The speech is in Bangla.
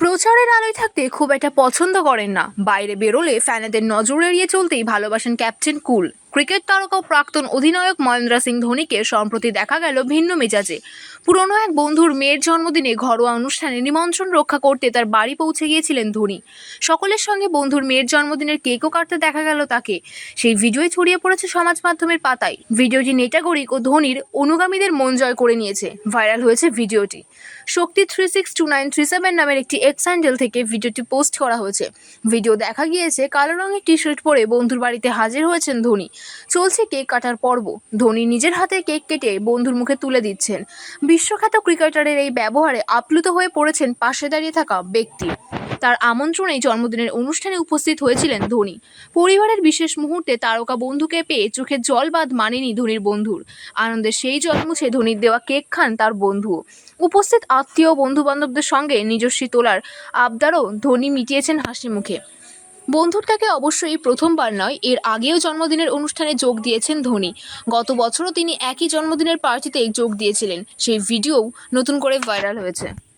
Pro প্রচারের আলোয় থাকতে খুব একটা পছন্দ করেন না। বাইরে বেরোলে ফ্যানেদের নজর এড়িয়ে চলতেই ভালোবাসেন ক্যাপ্টেন কুল। ক্রিকেট তারকা প্রাক্তন অধিনায়ক মহেন্দ্র সিং ধোনিকে সম্প্রতি দেখা গেল ভিন্ন মেজাজে। পুরনো এক বন্ধুর মেয়ের জন্মদিনে ঘরোয়া অনুষ্ঠানে নিমন্ত্রণ রক্ষা করতে তার বাড়ি পৌঁছে গিয়েছিলেন ধোনি। সকলের সঙ্গে বন্ধুর মেয়ের জন্মদিনের কেকও কাটতে দেখা গেল তাকে। সেই ভিডিওই ছড়িয়ে পড়েছে সমাজ মাধ্যমের পাতায়। ভিডিওটি নেটাগরিক ও ধোনির অনুগামীদের মন জয় করে নিয়েছে। ভাইরাল হয়েছে ভিডিওটি। Shakti three six two nine three seven নামের একটি এক্স হ্যান্ডেল থেকে ভিডিওটি পোস্ট করা হয়েছে। ভিডিও দেখা গিয়েছে কালো রঙের টি শার্ট পরে বন্ধুর বাড়িতে হাজির হয়েছেন ধোনি। চলছে কেক কাটার পর্ব। ধোনি নিজের হাতে কেক কেটে বন্ধুর মুখে তুলে দিচ্ছেন। বিশ্বখ্যাত ক্রিকেটারের এই ব্যবহারে আপ্লুত হয়ে পড়েছেন পাশে দাঁড়িয়ে থাকা ব্যক্তি। তার আমন্ত্রণেই জন্মদিনের অনুষ্ঠানে উপস্থিত হয়েছিলেন ধোনি। পরিবারের বিশেষ মুহূর্তে তারকা বন্ধুকে পেয়ে চোখে জল বাঁধ মানেনি ধোনির বন্ধুর। আনন্দের সেই জল মুছে ধোনির দেওয়া কেক খান তার বন্ধু উপস্থিত আত্মীয় বন্ধু বান্ধবদের সঙ্গে নিজস্বী তোলার আবদারও ধোনি মিটিয়েছেন হাসি মুখে। বন্ধুর তাকে অবশ্যই প্রথমবার নয়, এর আগেও জন্মদিনের অনুষ্ঠানে যোগ দিয়েছেন ধোনি। গত বছরও তিনি একই জন্মদিনের পার্টিতে যোগ দিয়েছিলেন। সেই ভিডিও নতুন করে ভাইরাল হয়েছে।